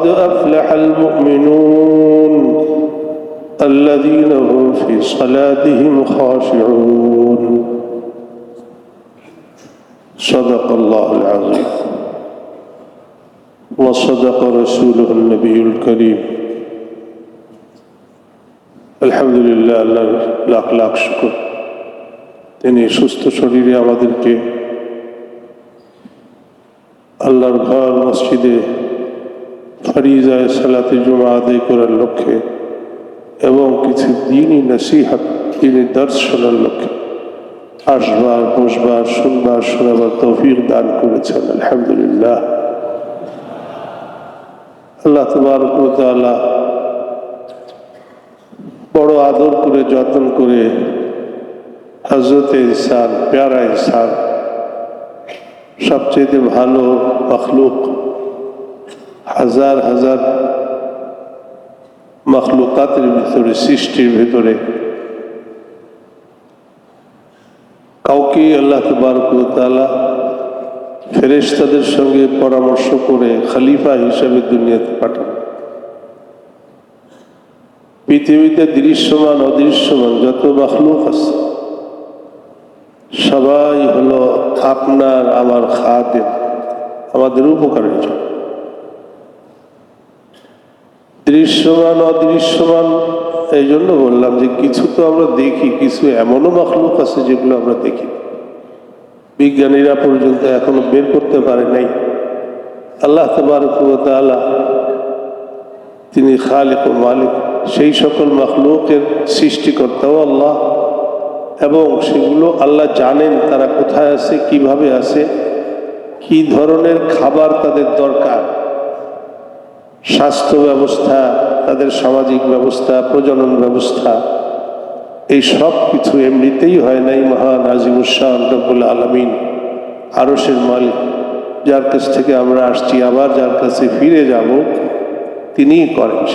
قد أفلح المؤمنون الذين هم في صلاتهم خاشعون صدق الله العظيم وصدق رسوله النبي الكريم الحمد لله আল্লাহর লাখ লাখ শুকর তিনি সুস্থ শরীরে আমাদেরকে আল্লাহর ঘর মসজিদে ফরিজায় সালাতে জমা আদায় করার লক্ষ্যে এবং কিছু দিনই নসিহাত, দিনই দর্শনের লক্ষ্যে। আসবার, বসবার, শুনবার, শোনাবার তৌফিক দান করেছেন, আলহামদুলিল্লাহ। আল্লাহ তোমার তবরকাল্লাহ বড় আদর করে, যত্ন করে হজরত ইনসান, প্যারা ইনসান, সবচেয়ে ভালো মখলুক হাজার হাজার মখলুকাতের ভিতরে, সৃষ্টির ভিতরে। কাউকে আল্লাহ তবরকালা ফেরেশতাদের সঙ্গে পরামর্শ করে খালিফা হিসাবে দুনিয়াতে পাঠান। পৃথিবীতে দৃশ্যমান, অদৃশ্যমান যত মখলুক আছে, সবাই হলো আপনার, আমার খাদেম, আমাদের উপকারের জন্য। দৃশ্যমান, অদৃশ্যমান, এই জন্য বললাম যে কিছু তো আমরা দেখি, কিছু এমনও মখলুক আছে যেগুলো আমরা দেখি বিজ্ঞানীরা পর্যন্ত এখনও বের করতে পারে নাই। আল্লাহ তবরকালা তিনি খালিক ও মালিক, সেই সকল মখলুকের সৃষ্টিকর্তাও আল্লাহ। এবং সেগুলো আল্লাহ জানেন তারা কোথায় আছে, কীভাবে আছে, কি ধরনের খাবার তাদের দরকার। স্বাস্থ্য ব্যবস্থা, তাদের সামাজিক ব্যবস্থা, প্রজনন ব্যবস্থা, এই সব কিছু এমনিতেই হয় নাই মহান আজিমুসাহ রব্বুল আলমিন আরসের মালিক, যার কাছ থেকে আমরা আসছি, আবার যার কাছে ফিরে যাব, তিনিই করেন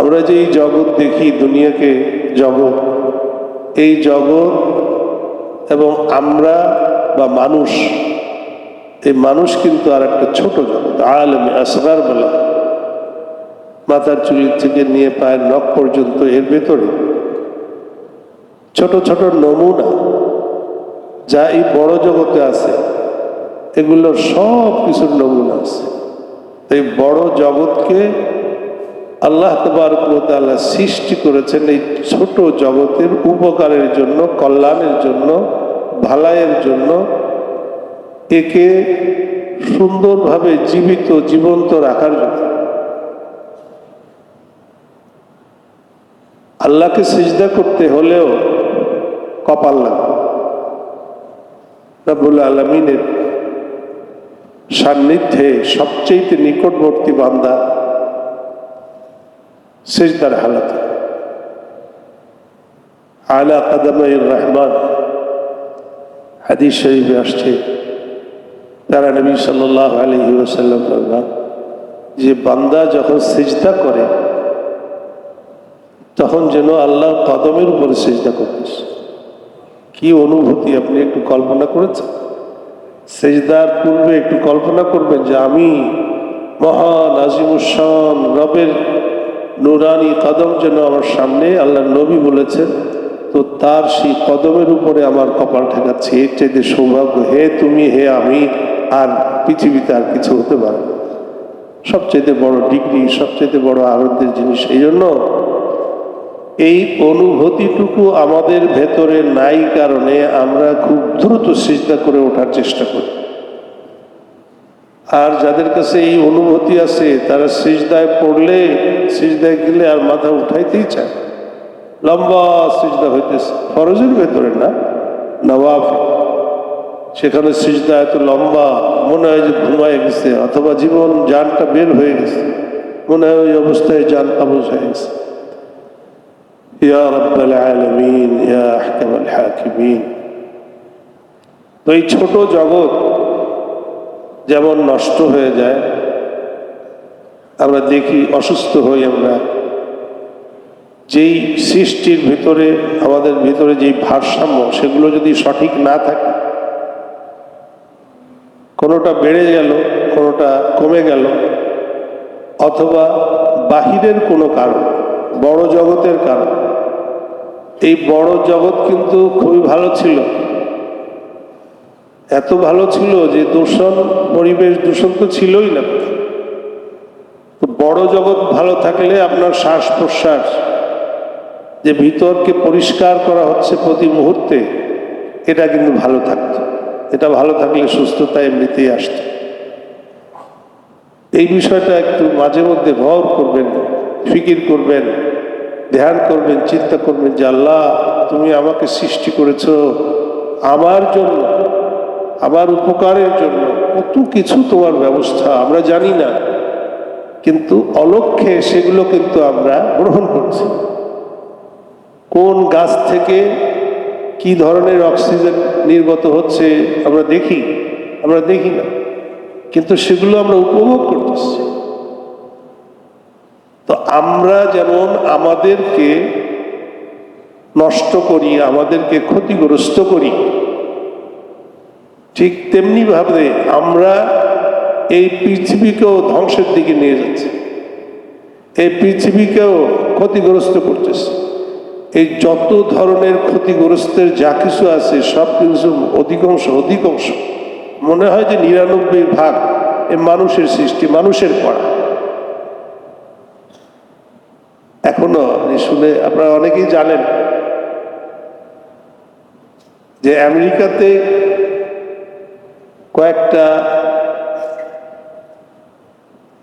আমরা যে এই জগৎ দেখি, দুনিয়াকে জগৎ, এই জগৎ এবং আমরা বা মানুষ এই মানুষ কিন্তু আর একটা ছোট জগৎ, আলমে আসগার বলা। মাথার চুলির থেকে নিয়ে পায়ের নখ পর্যন্ত এর ভেতরে। ছোট ছোট নমুনা যা এই বড় জগতে আছে, এগুলোর সব কিছুর নমুনা আছে। এই বড় জগৎকে আল্লাহ তবরকাল্লাহ সৃষ্টি করেছেন এই ছোট জগতের উপকারের জন্য, কল্যাণের জন্য ভালাইয়ের জন্য একে সুন্দরভাবে জীবিত, জীবন্ত রাখার জন্য। আল্লাহকে সিজদা করতে হলেও কপাল লাগে রবুল আলমিনের সান্নিধ্যে সবচেয়ে নিকটবর্তী বান্দা সেজদার হালাতে। আলা কাদামাই রহমান। হাদিস শরীফে আসছে তারা নবী সাল্লাহ আলহি ওসাল্লাম যে বান্দা যখন সেজদা করে, তখন যেন আল্লাহ কদমের উপরে সেজদা করতেছে। কি অনুভূতি আপনি একটু কল্পনা করেছেন? সেজদার পূর্বে একটু কল্পনা করবেন যে আমি মহান আজিমুসান রবের নুরানি কদম যেন আমার সামনে আল্লাহ নবী বলেছেন, তো তার সেই কদমের উপরে আমার কপাল ঠেকাচ্ছে। এর চাইতে সৌভাগ্য, হে তুমি, হে আমি আর পৃথিবীতে আর কিছু হতে পারে। সবচেয়ে বড় ডিগ্রি সবচেয়ে বড় আনন্দের জিনিস এই জন্য এই অনুভূতিটুকু আমাদের ভেতরে নাই কারণে আমরা খুব দ্রুত সিজদা করে ওঠার চেষ্টা করি। আর যাদের কাছে এই অনুভূতি আছে, তারা সিজদায় পড়লে, সিজদায় গেলে আর মাথা উঠাইতেই চায় লম্বা সিজদা হইতেছে। ফরজের ভেতরে না নবাব সেখানে সিজদা এত লম্বা, মনে হয় যে ঘুমায় গেছে, অথবা জীবন যানটা বের হয়ে গেছে। মনে হয় ওই অবস্থায় জান কাবজ হয়ে গেছে। তো এই ছোট জগৎ যেমন নষ্ট হয়ে যায়, আমরা দেখি অসুস্থ হই আমরা। যেই সৃষ্টির ভিতরে, আমাদের ভিতরে যেই ভারসাম্য, সেগুলো যদি সঠিক না থাকে কোনোটা বেড়ে গেল, কোনোটা কমে গেল, অথবা বাহিরের কোনো কারণ, বড় জগতের কারণ। এই বড় জগৎ কিন্তু খুবই ভালো ছিল। এত ভালো ছিল যে দূষণ, পরিবেশ দূষণ তো ছিলই না। বড় জগৎ ভালো থাকলে আপনার শ্বাস প্রশ্বাস যে ভিতরকে পরিষ্কার করা হচ্ছে প্রতি মুহূর্তে, এটা কিন্তু ভালো থাকতো। এটা ভালো থাকলে সুস্থতা এমনিতেই আসতো। এই বিষয়টা একটু মাঝে মধ্যে ভর করবেন, ফিকির করবেন, ধ্যান করবেন, চিন্তা করবেন যে, আল্লাহ, তুমি আমাকে সৃষ্টি করেছ আমার জন্য, আমার উপকারের জন্য, কত কিছু তোমার ব্যবস্থা, আমরা জানি না। কিন্তু অলক্ষে সেগুলো কিন্তু আমরা গ্রহণ করছি। কোন গাছ থেকে কি ধরনের অক্সিজেন নির্গত হচ্ছে আমরা দেখি আমরা দেখি না। কিন্তু সেগুলো আমরা উপভোগ করতেছি। তো আমরা যেমন আমাদেরকে নষ্ট করি, আমাদেরকে ক্ষতিগ্রস্ত করি, ঠিক তেমনি ভাবে আমরা এই পৃথিবীকেও ধ্বংসের দিকে নিয়ে যাচ্ছি। এই পৃথিবীকেও ক্ষতিগ্রস্ত করতেছে। এই যত ধরনের ক্ষতিগ্রস্তের যা কিছু আছে, সব কিছু অধিকাংশ অধিকাংশ। মনে হয় যে নিরানব্বই ভাগ এ মানুষের সৃষ্টি, মানুষের করা। এখনও শুনে আপনারা অনেকেই জানেন যে আমেরিকাতে কয়েকটা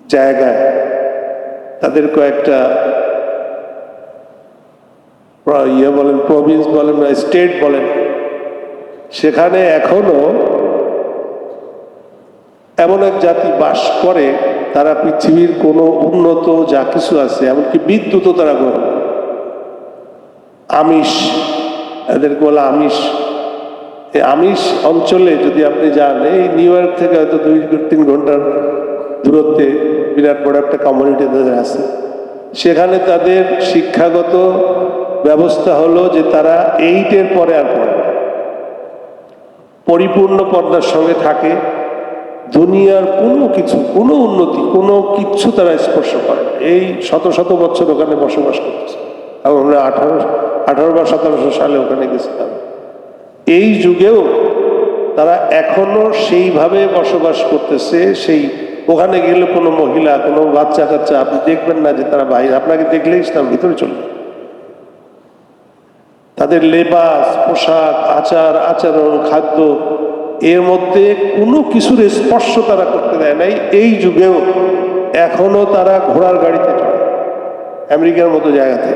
জায়গায় তাদের কয়েকটা ইয়ে বলেন প্রভিন্স বলেন বা স্টেট বলেন, সেখানে এখনও এমন এক জাতি বাস করে, তারা পৃথিবীর কোনো উন্নত যা কিছু আছে, এমনকি বিদ্যুৎও তারা গ্রহণ আমিষ, এদেরকে বলে আমিষ। এই আমিষ অঞ্চলে যদি আপনি যান, এই নিউ ইয়র্ক থেকে হয়তো দুই তিন ঘণ্টার দূরত্বে বিরাট বড় একটা কমিউনিটি তাদের আছে। সেখানে তাদের শিক্ষাগত ব্যবস্থা হলো যে তারা এইটের পরে আর পড়ে পরিপূর্ণ পর্দার সঙ্গে থাকে। দুনিয়ার কোনো কিছু, কোনো উন্নতি, কোনো কিচ্ছু তারা স্পর্শ করে এই শত শত বছর ওখানে বসবাস করতেছে। এবং আমরা আঠারো আঠারো বা সতেরোশো সালে ওখানে গেছিলাম এই যুগেও তারা এখনও সেইভাবে বসবাস করতেছে, সেই ওখানে গেলে কোনো মহিলা, কোনো বাচ্চা কাচ্চা আপনি দেখবেন না যে তারা বাইরে। আপনাকে দেখলেই তার ভিতরে চলে যাবে। তাদের লেবাস, পোশাক, আচার, আচরণ, খাদ্য, এর মধ্যে কোনো কিছুর স্পর্শ তারা করতে দেয় নাই। এই যুগেও এখনও তারা ঘোড়ার গাড়িতে চড়ে, আমেরিকার মতো জায়গাতে।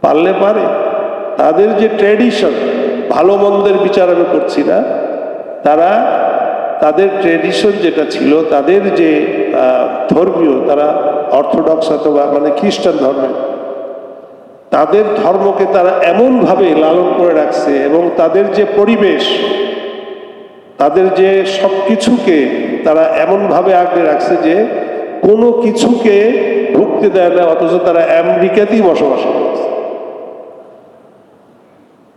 পারলে পারে। তাদের যে ট্র্যাডিশন, ভালো মন্দের বিচার আমি করছি না। তারা, তাদের ট্র্যাডিশন যেটা ছিল, তাদের যে ধর্মীয়, তারা অর্থোডক্স অথবা মানে খ্রিস্টান ধর্মের তাদের ধর্মকে তারা এমনভাবে লালন করে রাখছে এবং তাদের যে পরিবেশ, তাদের যে সব কিছুকে তারা এমনভাবে আগলে রাখছে যে কোনো কিছুকে ঢুকতে দেয় না, অথচ তারা আমেরিকাতেই বসবাস করছে।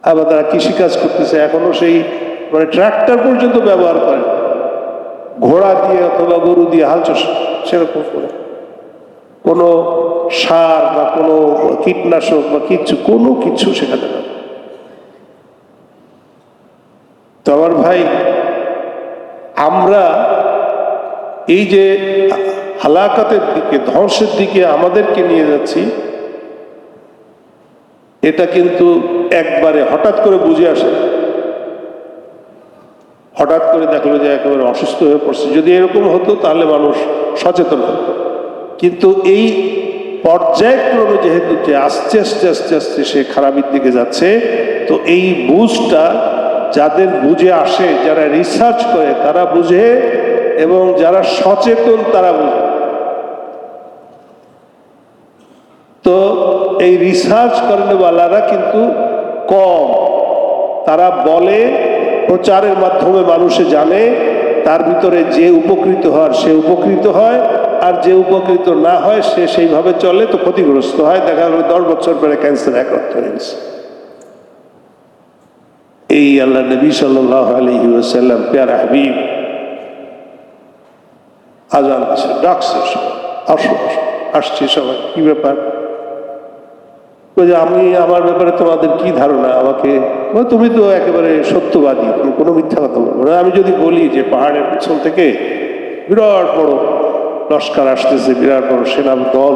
আবার তারা কৃষিকাজ করতেছে, এখনও সেই মানে ট্রাক্টর পর্যন্ত ব্যবহার করে ঘোড়া দিয়ে অথবা গরু দিয়ে হাল চাষ, সেরকম করে। কোনো সার বা কোনো কীটনাশক বা কিছু, কোনো কিছু সেখানে না। তো আমার ভাই, আমরা এই যে হালাকাতের দিকে, ধ্বংসের দিকে আমাদেরকে নিয়ে যাচ্ছি, এটা কিন্তু একবারে হঠাৎ করে বুঝে আসে হঠাৎ করে দেখল যে একেবারে অসুস্থ হয়ে পড়ছে। যদি এরকম হতো, তাহলে মানুষ সচেতন হতো। কিন্তু এই পর্যায়ক্রমে যেহেতু যে আস্তে আস্তে আস্তে আস্তে সে খারাপের দিকে যাচ্ছে, তো এই বুঝটা যাদের বুঝে আসে, যারা রিসার্চ করে, তারা বুঝে এবং যারা সচেতন, তারা বুঝে। তো এই রিসার্চ করেনওয়ালারা কিন্তু কম। তারা বলে, প্রচারের মাধ্যমে মানুষে জানে, তার ভিতরে যে উপকৃত হয় সে উপকৃত হয় আর যে উপকৃত না হয়, সে সেইভাবে চলে তো ক্ষতিগ্রস্ত হয়। দেখা গেল দশ বছর পরে ক্যান্সার আক্রান্ত হয়ে গেছে এই আল্লাহ নবী সাল্লাহ আলহি ওসাল্লাম পেয়ারা হাবিব, আজান দিচ্ছে ডাকছে আসো আসো, আসছে সবাই, কি ব্যাপার? আমি আমার ব্যাপারে তোমাদের কি ধারণা? আমাকে তুমি তো একেবারে সত্যবাদী, তুমি কোনো মিথ্যা কথা বলব আমি যদি বলি যে, পাহাড়ের পিছন থেকে বিরাট বড় লস্কর আসতেছে, বিরাট বড় সেনা দল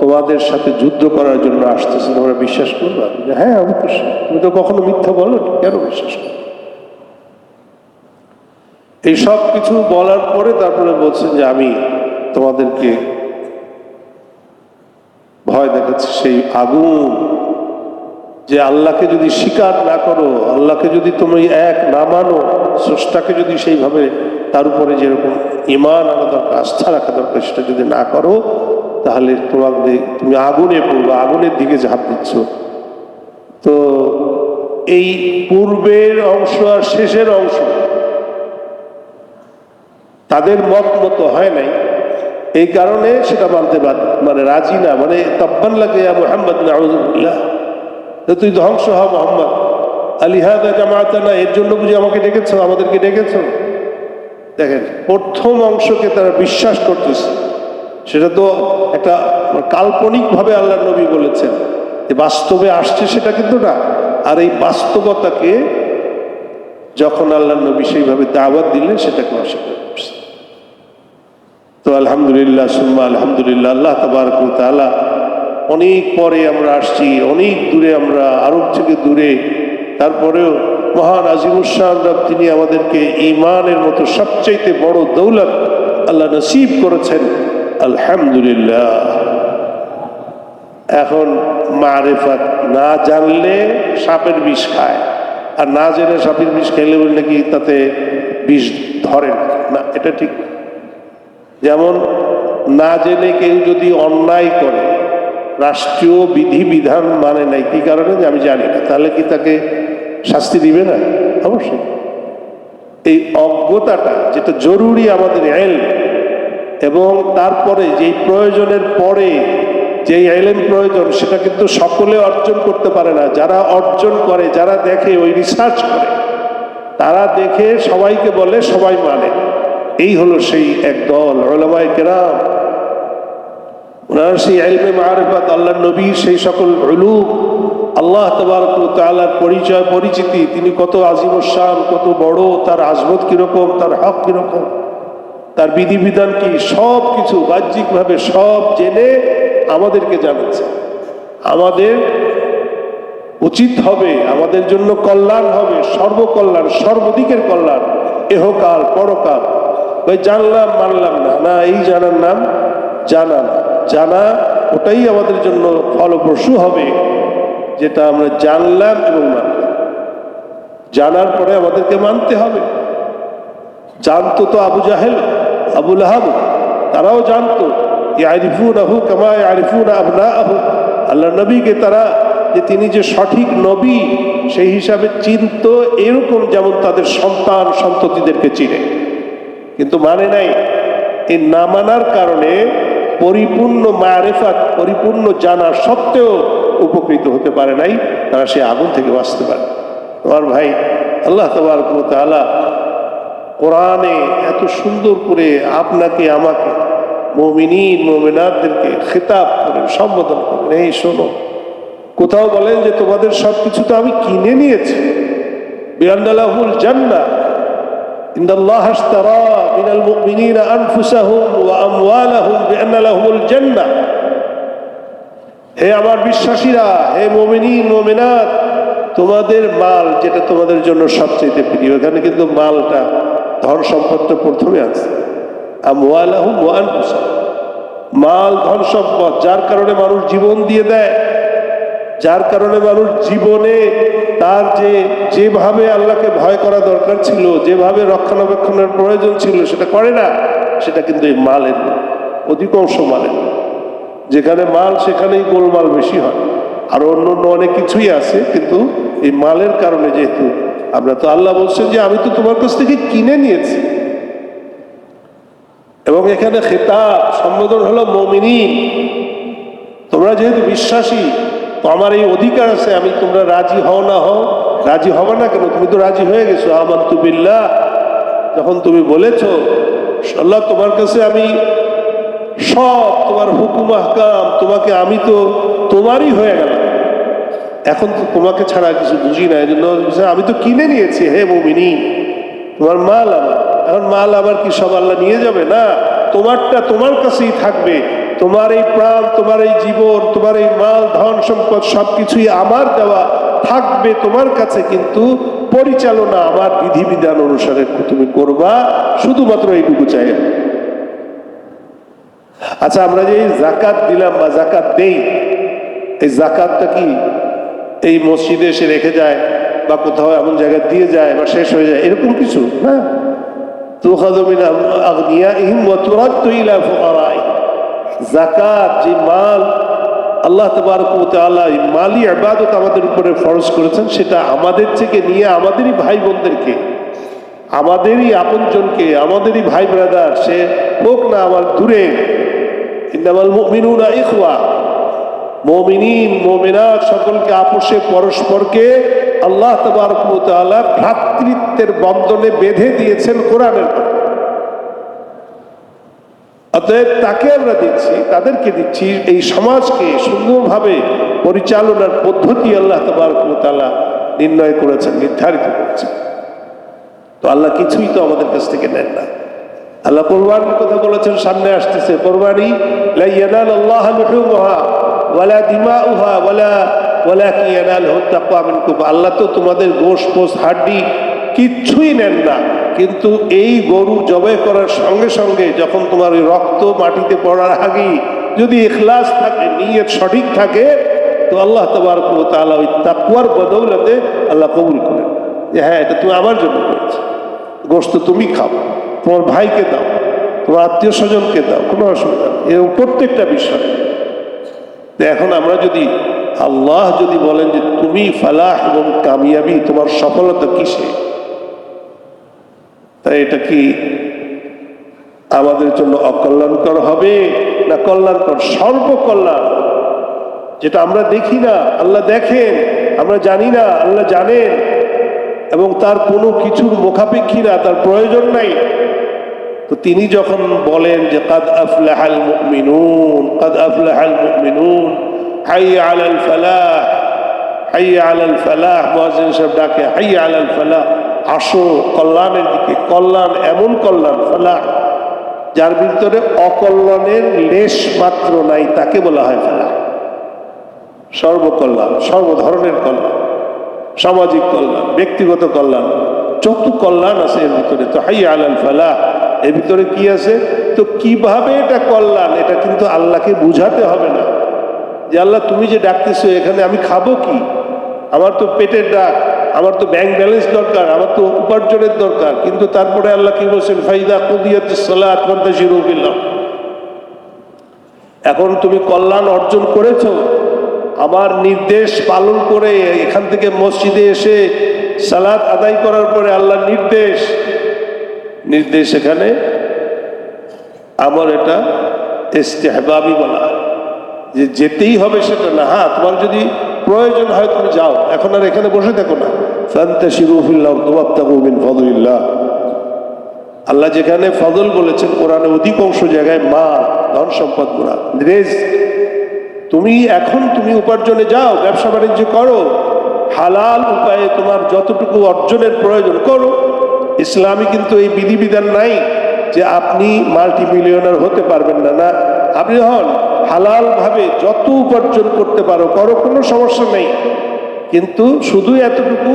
তোমাদের সাথে যুদ্ধ করার জন্য আসতেছে, তোমরা বিশ্বাস করবে? হ্যাঁ অবশ্যই। তুমি তো কখনো মিথ্যা বলো কেন বিশ্বাস করো? এই সব কিছু বলার পরে তারপরে বলছেন যে, আমি তোমাদেরকে ভয় দেখাচ্ছে, সেই আগুন। যে আল্লাহকে যদি স্বীকার না করো, আল্লাহকে যদি তুমি এক না মানো, স্রষ্টাকে যদি সেইভাবে তার উপরে যেরকম ইমান আনা দরকার, আস্থা রাখা দরকার, সেটা যদি না করো, তাহলে তোমাদের তুমি আগুনে পড়বে, আগুনের দিকে ঝাঁপ দিচ্ছ। তো এই পূর্বের অংশ আর শেষের অংশ, তাদের মত মতো হয় নাই। এই কারণে সেটা মানতে মানে রাজি না মানে তাব্বান লাগে মোহাম্মদ তুই ধ্বংস হ মোহাম্মদ। আলিহাদা জামাতানা, এর জন্য বুঝি আমাকে ডেকেছ, আমাদেরকে ডেকেছ? দেখেন, প্রথম অংশকে তারা বিশ্বাস করতেছে। সেটা তো একটা কাল্পনিকভাবে আল্লাহ নবী বলেছেন যে বাস্তবে আসছে সেটা কিন্তু না। আর এই বাস্তবতাকে যখন আল্লাহ নবী সেইভাবে দাওয়াত দিলেন, সেটাকে অস্বীকার করছে। তো আলহামদুলিল্লাহ, সুম্মা আলহামদুলিল্লাহ, আল্লাহ তবারক তালা অনেক পরে আমরা আসছি, অনেক দূরে আমরা, আরব থেকে দূরে। তারপরেও মহান আজিমুসান রব, তিনি আমাদেরকে ইমানের মতো সবচাইতে বড় দৌলত আল্লাহ নসিব করেছেন। আলহামদুলিল্লাহ। এখন মারেফাত না জানলে সাপের বিষ খায়। আর না জেনে সাপের বিষ খেলে বললে কি তাতে বিষ ধরে না। না, এটা ঠিক। যেমন না জেনে কেউ যদি অন্যায় করে, রাষ্ট্রীয় বিধিবিধান মানে নাই। কি কারণে? যে আমি জানি না। তাহলে কি তাকে শাস্তি দিবে না? অবশ্যই। এই অজ্ঞতাটা যেটা জরুরি আমাদের এল এবং তারপরে যেই প্রয়োজনের পরে যেই এলেম প্রয়োজন, সেটা কিন্তু সকলে অর্জন করতে পারে না। যারা অর্জন করে, যারা দেখে, ওই রিসার্চ করে, তারা দেখে সবাইকে বলে, সবাই মানে। এই হলো সেই এক দল ওলামাই কেরাম। ওনারা সেই এলমে মারেফাত আল্লাহ নবী সেই সকল উলুম আল্লাহ তালার পরিচয়, পরিচিতি, তিনি কত আজিমুসান কত বড়, তার আজমত কীরকম, তার হক কীরকম, তার বিধিবিধান কি সব কিছু বাহ্যিকভাবে সব জেনে আমাদেরকে জানাচ্ছে। আমাদের উচিত হবে, আমাদের জন্য কল্যাণ হবে, সর্বকল্যাণ, সর্বদিকের কল্যাণ, এহকাল, পরকাল। ওই জানলাম, মানলাম না। না, এই জানার নাম জানা জানা ওটাই আমাদের জন্য ফলপ্রসূ হবে। যেটা আমরা জানলাম এবং মানলাম। জানার পরে আমাদেরকে মানতে হবে। জানতো তো আবু জাহেল আবুল আহাব তারাও জানতো আহু আহু আল্লাহ নবীকে তারা যে তিনি যে সঠিক নবী, সেই হিসাবে চিনত, এরকম যেমন তাদের সন্তান সন্ততিদেরকে চিনে। কিন্তু মানে নাই এই না মানার কারণে পরিপূর্ণ মারেফাত, পরিপূর্ণ জানা সত্ত্বেও উপকৃত হতে পারে নাই তারা সে আগুন থেকে বাঁচতে পারে আমার ভাই আল্লাহ তালা কোরআনে এত সুন্দর করে আপনাকে আমাকে মমিনীন মমিনাতদেরকে খেতাব করেন সম্বোধন করেন এই শোনো কোথাও বলেন যে তোমাদের সব কিছু তো আমি কিনে নিয়েছি বিরান্দালাহুল জান্না إن الله اشترى من المؤمنين أنفسهم وأموالهم بأن لهم الجنة হে আমার বিশ্বাসীরা, হে মোমিনিন, মোমিনাত, তোমাদের মাল যেটা তোমাদের জন্য সবচেয়ে প্রিয়, এখানে কিন্তু মালটা, ধন সম্পদটা প্রথমে আছে। মাল, ধন সম্পদ, যার কারণে মানুষ জীবন দিয়ে দেয়, যার কারণে মানুষ জীবনে তার যে, যেভাবে আল্লাহকে ভয় করা দরকার ছিল, যেভাবে রক্ষণাবেক্ষণের প্রয়োজন ছিল, সেটা করে না, সেটা কিন্তু এই মালের অধিকাংশ মালের। যেখানে মাল, সেখানেই গোলমাল বেশি হয়। আর অন্য অন্য অনেক কিছুই আছে, কিন্তু এই মালের কারণে যেহেতু আমরা তো আল্লাহ বলছেন যে আমি তো তোমার কাছ থেকে কিনে নিয়েছি। এবং এখানে খেতাব, সম্বোধন হলো মমিনী তোমরা যেহেতু বিশ্বাসী, তো আমার এই অধিকার আছে, আমি তোমরা রাজি হও না হও, রাজি হবে না কেন? তুমি তো রাজি হয়ে গেছো আমার বিল্লাহ। যখন তুমি বলেছ, আল্লাহ তোমার কাছে আমি সব তোমার হুকুম, আহকাম, তোমাকে আমি তো তোমারই হয়ে গেলাম। এখন তো তোমাকে ছাড়া কিছু বুঝি না এই জন্য আমি তো কিনে নিয়েছি, হে মোমিনী। তোমার মাল আমার। এখন মাল আবার কি সব আল্লাহ নিয়ে যাবে? না, তোমারটা তোমার কাছেই থাকবে। তোমার এই প্রাণ, তোমার এই জীবন, তোমার এই মাল, ধন, সম্পদ সবকিছুই আমার দেওয়া থাকবে তোমার কাছে, কিন্তু পরিচালনা আমার বিধিবিধান অনুসারে তুমি করবা, শুধুমাত্র এইটুকু চাই। আচ্ছা আমরা যে জাকাত দিলাম বা জাকাত দেই, এই জাকাতটা কি এই মসজিদে এসে রেখে যায় বা কোথাও এমন জায়গায় দিয়ে যায় বা শেষ হয়ে যায়? এরকম কিছু, না? জাকাত যে মাল আল্লাহ আমাদের উপরে করেছেন, সেটা আমাদের থেকে নিয়ে আমাদেরই ভাই বোনদেরকে আমাদেরই আপনজনকে, আমাদেরই ভাই ব্রাদার সে হোক না আমার দূরে সকলকে আপোষে, পরস্পরকে আল্লাহ ভ্রাতৃত্বের বন্ধনে বেঁধে দিয়েছেন কোরআনের অতএব তাকে আমরা দিচ্ছি, তাদেরকে দিচ্ছি, এই সমাজকে সুন্দরভাবে পরিচালনার পদ্ধতি আল্লাহ তবারক ওয়া নির্ণয় করেছেন, নির্ধারিত করেছেন। তো আল্লাহ কিছুই তো আমাদের কাছ থেকে নেন না। আল্লাহ কোরবানির কথা বলেছেন, সামনে আসতেছে। কোরবানি আল্লাহ তো তোমাদের গোশ পোস হাড্ডি কিচ্ছুই নেন না। কিন্তু এই গরু জবে করার সঙ্গে সঙ্গে যখন তোমার ওই রক্ত মাটিতে পড়ার আগেই যদি ইখলাস থাকে, নিয়ত সঠিক থাকে, তো আল্লাহ ওয়া তাআলা ওই তাকওয়ার বদৌলতে আল্লাহ কবুল করেন যে হ্যাঁ এটা তুমি আমার জন্য করেছ। গোস্ত তুমি খাও, তোমার ভাইকে দাও, তোমার আত্মীয় স্বজনকে দাও, কোনো অসুবিধা এরকম প্রত্যেকটা বিষয়। এখন আমরা যদি আল্লাহ যদি বলেন যে তুমি ফালাহ এবং কামিয়াবি, তোমার সফলতা কিসে? তাই এটা কি আমাদের জন্য অকল্যাণকর হবে না কল্যাণকর? সর্বকল্যাণ যেটা আমরা দেখি না, আল্লাহ দেখেন, আমরা জানি না, আল্লাহ জানেন। এবং তার কোনো কিছুর মুখাপেক্ষী না তার প্রয়োজন নাই। তো তিনি যখন বলেন যে, কাদ আফলাহাল মুমিনুন, কাদ আফলাহাল মুমিনুন হাই আলাল ফালাহ হাই আলাল ফালাহ, মুয়াজ্জিন সাহেব ডাকে হাই আলাল ফালাহ, আসো কল্যাণের দিকে, কল্যাণ এমন কল্যাণ, ফালাহ, যার ভিতরে অকল্যাণের লেশ মাত্র নাই, তাকে বলা হয় ফালাহ। সর্বকল্যাণ সর্ব ধরনের কল্যাণ। সামাজিক কল্যাণ, ব্যক্তিগত কল্যাণ, যত কল্যাণ আছে এর ভিতরে, তো হাই আলাল ফালাহ, এর ভিতরে কি আছে? তো কীভাবে এটা কল্যাণ? এটা কিন্তু আল্লাহকে বুঝাতে হবে না। যে আল্লাহ, তুমি যে ডাকতেছো এখানে, আমি খাব কি? আমার তো পেটের ডাক, আমার তো ব্যাংক ব্যালেন্স দরকার, আমার তো উপার্জনের দরকার। কিন্তু তারপরে আল্লাহ কি বলছেন? ফাইদা কুদিয়াত বিল্লাহ। এখন তুমি কল্যাণ অর্জন করেছ আমার নির্দেশ পালন করে এখান থেকে মসজিদে এসে সালাদ আদায় করার পরে আল্লাহর নির্দেশ। নির্দেশ এখানে আমার এটা ইস্তেহবাবি বলা। যে যেতেই হবে সেটা না। হ্যাঁ তোমার যদি প্রয়োজন হয় তুমি যাও। এখন আর এখানে বসে দেখো না। ফদলিল্লাহ। আল্লাহ যেখানে ফজল বলেছেন কোরআনে অধিকাংশ জায়গায় মা, ধন সম্পদ গুণা তুমি এখন তুমি উপার্জনে যাও, ব্যবসা বাণিজ্য করো, হালাল উপায়ে তোমার যতটুকু অর্জনের প্রয়োজন করো। ইসলামী কিন্তু এই বিধিবিধান নাই যে আপনি মাল্টি মিলিয়নার হতে পারবেন না। না, আপনি হন হালাল ভাবে যত উপার্জন করতে পারো, করো, কোনো সমস্যা নেই। কিন্তু শুধু এতটুকু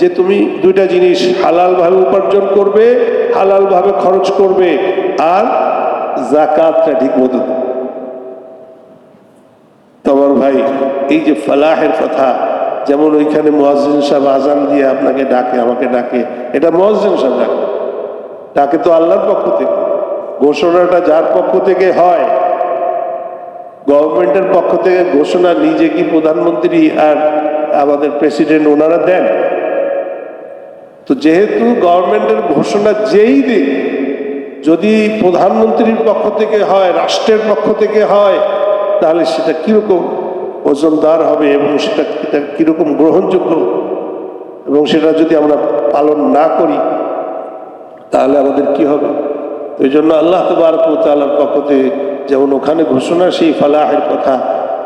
যে তুমি দুইটা জিনিস হালাল ভাবে উপার্জন করবে হালাল ভাবে খরচ করবে, আর জাকাতটা ঠিক মতো তোমার ভাই, এই যে ফালাহের কথা, যেমন ওইখানে মোয়াজ্জিন সাহেব আজান দিয়ে আপনাকে ডাকে, আমাকে ডাকে, এটা মোয়াজ্জিন সাহেব ডাকে। ডাকে তো আল্লাহর পক্ষ থেকে। ঘোষণাটা যার পক্ষ থেকে হয় গভর্নমেন্টের পক্ষ থেকে ঘোষণা নিজে কি প্রধানমন্ত্রী আর আমাদের প্রেসিডেন্ট ওনারা দেন? তো যেহেতু গভর্নমেন্টের ঘোষণা যেই দিক, যদি প্রধানমন্ত্রীর পক্ষ থেকে হয়, রাষ্ট্রের পক্ষ থেকে হয় তাহলে সেটা কীরকম ওজনদার হবে এবং সেটা এটা কীরকম গ্রহণযোগ্য? এবং সেটা যদি আমরা পালন না করি, তাহলে আমাদের কি হবে? ওই জন্য আল্লাহ তবরকালার পক্ষ থেকে যেমন ওখানে ঘোষণা, সেই ফালাহের কথা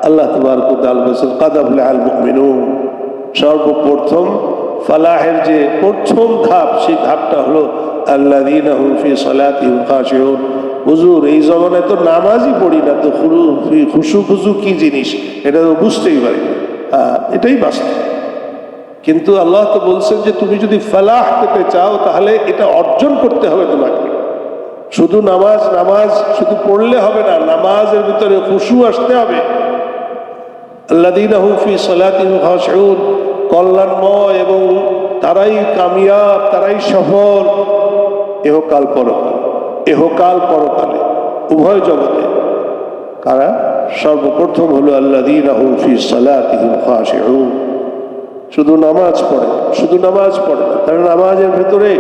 আল্লাহ তবরকাল বলছেন, কাদাবুল আল মুমিনুন। সর্বপ্রথম ফালাহের যে প্রথম ধাপ, সেই ধাপটা হলো আল্লাদিন ফি সালাতি খাশিউন। হুজুর, এই জমানায় তো নামাজই পড়ি না, তো খুশু খুশু কি জিনিস? এটা তো বুঝতেই পারি এটাই বাস্তব। কিন্তু আল্লাহ তো বলছেন যে তুমি যদি ফালাহ পেতে চাও, তাহলে এটা অর্জন করতে হবে তোমাকে। শুধু নামাজ নামাজ, শুধু পড়লে হবে না, নামাজের ভিতরে খুশু আসতে হবে। কল্যাণময় এবং তারাই কামিয়াব, তারাই সফল। এহকাল পরকাল। এহকাল পরকালে, উভয় জগতে। কারা? সর্বপ্রথম হলো আল্লাদিনা হুফি সালাতিহিম খাশিউন। শুধু নামাজ পড়ে, শুধু নামাজ পড়ে না, তারা নামাজের ভেতরে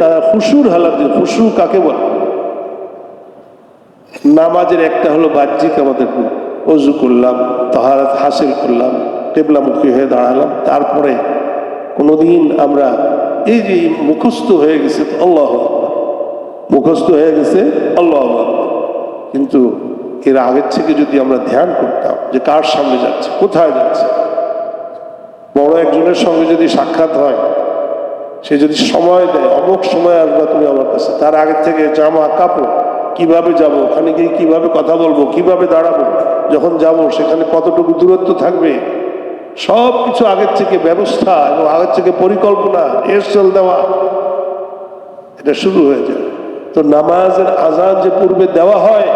তারা খুশুর হালাত, খুশু কাকে বলে? নামাজের একটা হলো বাহ্যিক আমাদের অজু করলাম, তাহারাত হাসিল করলাম টেবলামুখী হয়ে দাঁড়ালাম, তারপরে কোনোদিন আমরা এই যে মুখস্থ হয়ে গেছে আকবার। মুখস্থ হয়ে গেছে, আল্লাহ কিন্তু এর আগের থেকে যদি আমরা ধ্যান করতাম যে কার সামনে যাচ্ছে, কোথায় যাচ্ছে? বড় একজনের সঙ্গে যদি সাক্ষাৎ হয়, সে যদি সময় দেয়, অমুক সময় আসবা তুমি আমার কাছে, তার আগের থেকে জামা, কাপড়, কীভাবে যাব, ওখানে গিয়ে কীভাবে কথা বলব, কীভাবে দাঁড়াবো, যখন যাব, সেখানে কতটুকু দূরত্ব থাকবে? সব কিছু আগের থেকে ব্যবস্থা এবং আগের থেকে পরিকল্পনা, এর চল দেওয়া, এটা শুরু হয়ে যায়। তো নামাজের আজান যে পূর্বে দেওয়া হয়,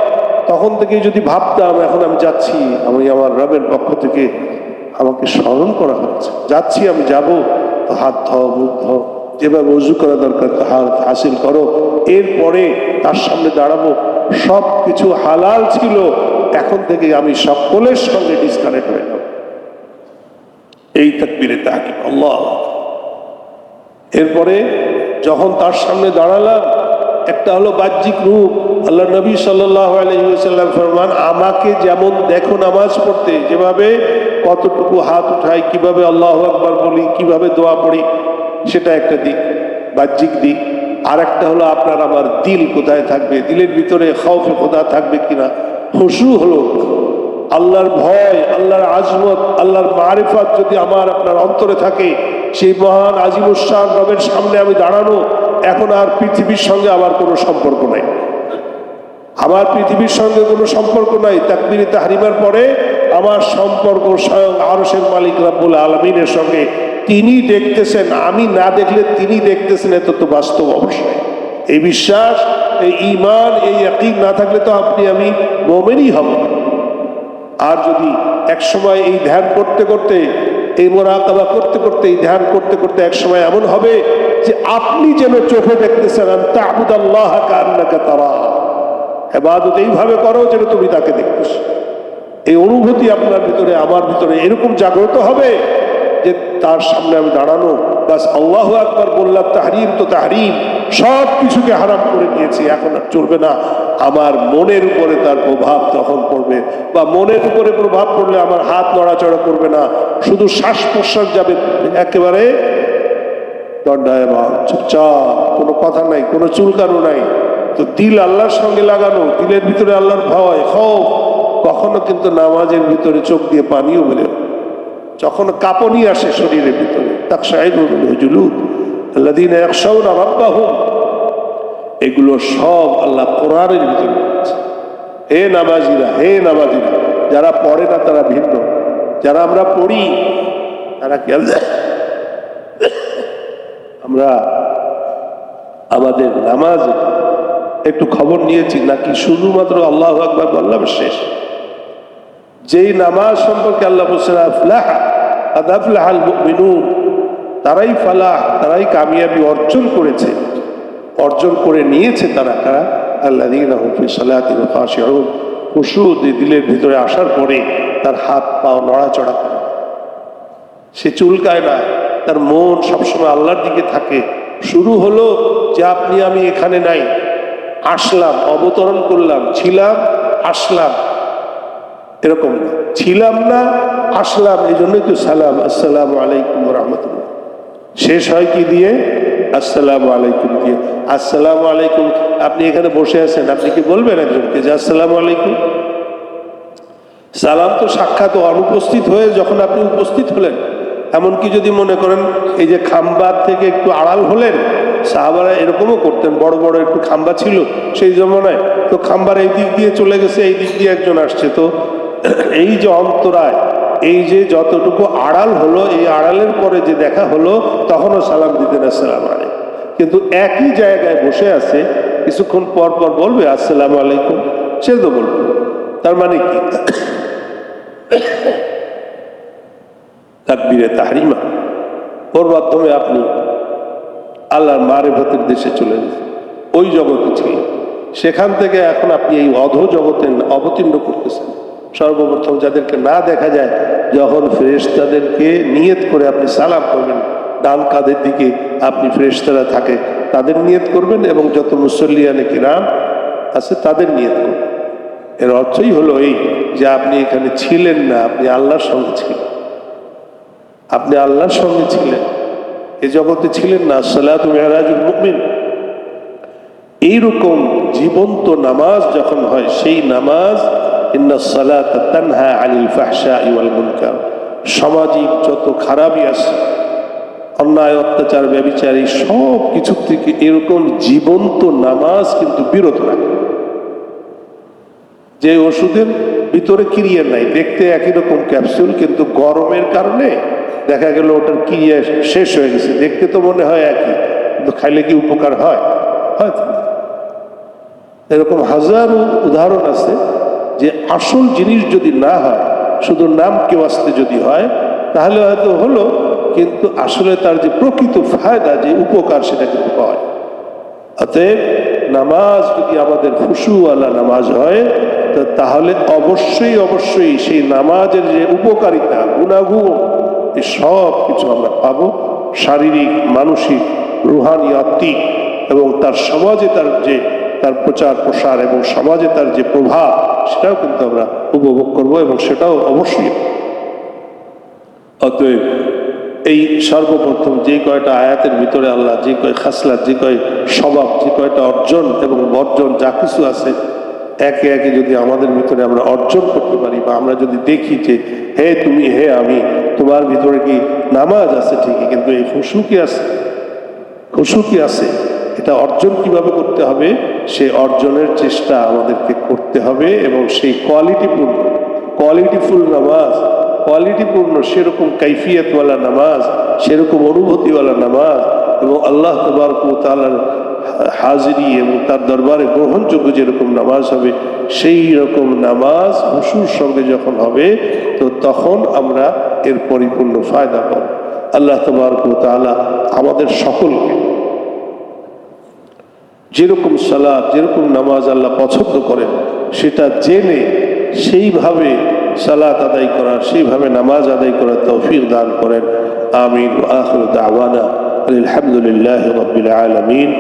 তখন থেকে যদি ভাবতাম, এখন আমি যাচ্ছি, আমি আমার রবের পক্ষ থেকে আমাকে স্মরণ করা হচ্ছে। যাচ্ছি, আমি যাব, তো হাত ধো মুখ যেভাবে উজু করা দরকার হাত হাসিল করো। এরপরে তার সামনে দাঁড়াবো সব কিছু হালাল ছিল, এখন থেকে আমি সকলের সঙ্গে ডিসকানেক্ট হয়ে যাব। এই তাকবিরে তাকে এরপরে যখন তার সামনে দাঁড়ালাম একটা হলো বাহ্যিক রূপ। আল্লাহ নবী আলহিসাল্লাম ফরমান, আমাকে যেমন দেখো নামাজ পড়তে, যেভাবে কতটুকু হাত উঠাই, কীভাবে আল্লাহ আকবার বলি, কীভাবে দোয়া পড়ি, সেটা একটা দিক, বাহ্যিক দিক। আর একটা হলো আপনার আমার দিল কোথায় থাকবে, দিলের ভিতরে খাউফে খোদা থাকবে কিনা? হুসু হলো আল্লাহর ভয়, আল্লাহর আজমত, আল্লাহর মারিফত যদি আমার আপনার অন্তরে থাকে, সেই মহান আজিমুসান রবের সামনে আমি দাঁড়ানো এখন আর পৃথিবীর সঙ্গে আমার কোনো সম্পর্ক নাই। আমার পৃথিবীর সঙ্গে কোনো সম্পর্ক নাই। তাকবির তাহারিমার পরে আমার সম্পর্ক স্বয়ং আরসের মালিক রাব্বুল আলমিনের সঙ্গে। তিনি দেখতেছেন, আমি না দেখলে তিনি দেখতেছেন এত তো বাস্তব অবশ্যই। এই বিশ্বাস, এই ইমান এই একই না থাকলে তো আপনি, আমি মোমেনই হব। আর যদি এক সময় এই ধ্যান করতে করতে, এই মোরাকাবা করতে করতে, এই ধ্যান করতে করতে এক সময় এমন হবে যে আপনি যেন চোখে দেখতেছেন তাহবুদ আল্লাহ কান্নাকে এবাদত এইভাবে করো যেন তুমি তাকে দেখতেছ। এই অনুভূতি আপনার ভিতরে, আমার ভিতরে এরকম জাগ্রত হবে যে তার সামনে আমি দাঁড়ানো, বাস আল্লাহ একবার বললাম, তাহারিম তো তাহারিম, সব কিছুকে হারাম করে নিয়েছি, এখন আর চলবে না। আমার মনের উপরে তার প্রভাব তখন পড়বে, বা মনের উপরে প্রভাব পড়লে আমার হাত নড়াচড়া করবে না। শুধু শ্বাস প্রশ্বাস যাবে, একেবারে দণ্ডায়মান চুপচাপ, কোনো কথা নাই, কোনো চুলকানো নাই। তো দিল আল্লাহর সঙ্গে লাগানো, দিলের ভিতরে আল্লাহর ভয় খৌফ কখনো কিন্তু নামাজের ভিতরে চোখ দিয়ে পানিও বেরো যখন কাঁপনি আসে শরীরের ভিতরে, তাক সাহেবুল আল্লাদিন একশাও না রাব্বাহু এগুলো সব আল্লাহ কোরআনের ভিতরে। হে নামাজিরা হে নামাজিরা, যারা পড়ে না তারা ভিন্ন। যারা আমরা পড়ি, তারা কি আমরা আমাদের নামাজ একটু খবর নিয়েছি নাকি শুধুমাত্র আল্লাহ আকবার বললাম শেষ। যেই নামাজ সম্পর্কে আল্লাহ বলছেন তারাই ফালাহ, তারাই কামিয়াবি অর্জন করেছে। অর্জন করে নিয়েছে তারা কারা? ফি সালাতিহিম দিলের ভিতরে আসার পরে তার হাত পাও নড়াচড়া সে চুলকায় না। তার মন সবসময় আল্লাহর দিকে থাকে। শুরু হলো যে আপনি, আমি এখানে নাই। আসলাম, অবতরণ করলাম, ছিলাম, আসলাম। এরকম ছিলাম না, আসলাম এই জন্যই তো সালাম? আসসালামু আলাইকুম রহমতুল্লাহ। শেষ হয় কি দিয়ে? আসসালাম আলাইকুম দিয়ে। আসসালামু আলাইকুম, আপনি এখানে বসে আছেন, আপনি কি বলবেন একজনকে যে আসসালামু আলাইকুম? সালাম তো সাক্ষাৎ অনুপস্থিত হয়ে যখন আপনি উপস্থিত হলেন এমনকি যদি মনে করেন এই যে খাম্বার থেকে একটু আড়াল হলেন, সাহাবারা এরকমও করতেন, বড় বড় একটু খাম্বা ছিল সেই জমানায়। তো খাম্বার এই দিক দিয়ে চলে গেছে, এই দিক দিয়ে একজন আসছে। তো এই যে অন্তরায়, এই যে যতটুকু আড়াল হলো, এই আড়ালের পরে যে দেখা হলো, তখনও সালাম দিতেন, আসসালাম আলাইকুম। কিন্তু একই জায়গায় বসে আছে, কিছুক্ষণ পর পর বলবে, আসসালামু আলাইকুম। সে তো বলবে। তার মানে কি? তাকবীরে তাহরিমা। ওর মাধ্যমে আপনি আল্লাহর মারেফতের দেশে চলে গেছেন। ওই জগতে ছিলেন। সেখান থেকে এখন আপনি এই অধ জগতে অবতীর্ণ করতেছেন। সর্বপ্রথম যাদেরকে না দেখা যায়, যখন ফ্রেশ ফেরেশতাদেরকে নিয়ত করে আপনি সালাম করবেন, ডান কাদের দিকে আপনি ফ্রেশ ফেরেশতারা থাকে, তাদের নিয়ত করবেন এবং যত মুসল্লিয়ানে কিরাম আছে তাদের নিয়ত করবেন। এর অর্থই হলো এই যে আপনি এখানে ছিলেন না, আপনি আল্লাহর সঙ্গে ছিলেন। আপনি আল্লাহর সঙ্গে ছিলেন, এ জগতে ছিলেন না, সালাত এইরকম জীবন্ত নামাজ যখন হয়, সেই নামাজ আনিল সামাজিক যত খারাপই আছে, অন্যায়, অত্যাচার, ব্যবিচার এই সব কিছু থেকে এরকম জীবন্ত নামাজ কিন্তু বিরত রাখে। যে ওষুধের ভিতরে ক্রিয়া নাই, দেখতে একই রকম ক্যাপসুল কিন্তু গরমের কারণে দেখা গেল ওটার কি শেষ হয়ে গেছে। দেখতে তো মনে হয় একই, কিন্তু খাইলে কি উপকার হয়? এরকম হাজারো উদাহরণ আছে যে আসল জিনিস যদি না হয়, শুধু নাম কেউ আসতে যদি হয়, তাহলে হয়তো হলো, কিন্তু আসলে তার যে প্রকৃত ফায়দা, যে উপকার, সেটা কিন্তু পাওয়া অতএব নামাজ যদি আমাদের ফুসুওয়ালা নামাজ হয়, তো তাহলে অবশ্যই অবশ্যই সেই নামাজের যে উপকারিতা, গুণাগুণ এই সব কিছু আমরা পাবো। শারীরিক, মানসিক, রুহানি, আত্মিক এবং তার সমাজে তার যে, তার প্রচার, প্রসার এবং সমাজে তার যে প্রভাব সেটাও কিন্তু আমরা উপভোগ করব এবং সেটাও অবশ্যই। অতএব এই সর্বপ্রথম যে কয়টা আয়াতের ভিতরে আল্লাহ যে কয় খাসলা যে কয় স্বভাব, যে কয়টা অর্জন এবং বর্জন যা কিছু আছে একে একে যদি আমাদের ভিতরে আমরা অর্জন করতে পারি বা আমরা যদি দেখি যে, হে তুমি, হে আমি, তোমার ভিতরে কি নামাজ আছে ঠিকই, কিন্তু এই খুশু কি আছে খুশু কি আছে, এটা অর্জন কীভাবে করতে হবে? সে অর্জনের চেষ্টা আমাদেরকে করতে হবে এবং সেই কোয়ালিটিপূর্ণ কোয়ালিটিফুল নামাজ কোয়ালিটিপূর্ণ সেরকম কাইফিয়তওয়ালা নামাজ, সেরকম অনুভূতিওয়ালা নামাজ এবং আল্লাহ তবরক তালার হাজিরি এবং তার দরবারে গ্রহণযোগ্য যেরকম নামাজ হবে, সেই রকম নামাজ হুসুর সঙ্গে যখন হবে, তো তখন আমরা এর পরিপূর্ণ ফায়দা পাব। আল্লাহ তবরক তালা আমাদের সকলকে যেরকম সালাদ যেরকম নামাজ আল্লাহ পছন্দ করেন, সেটা জেনে সেইভাবে সালাত আদায় করার, সেইভাবে নামাজ আদায় করার তৌফিক দান করেন। আমিন। আখর দাওয়ানা আলহামদুলিল্লাহ রবিল আলমিন।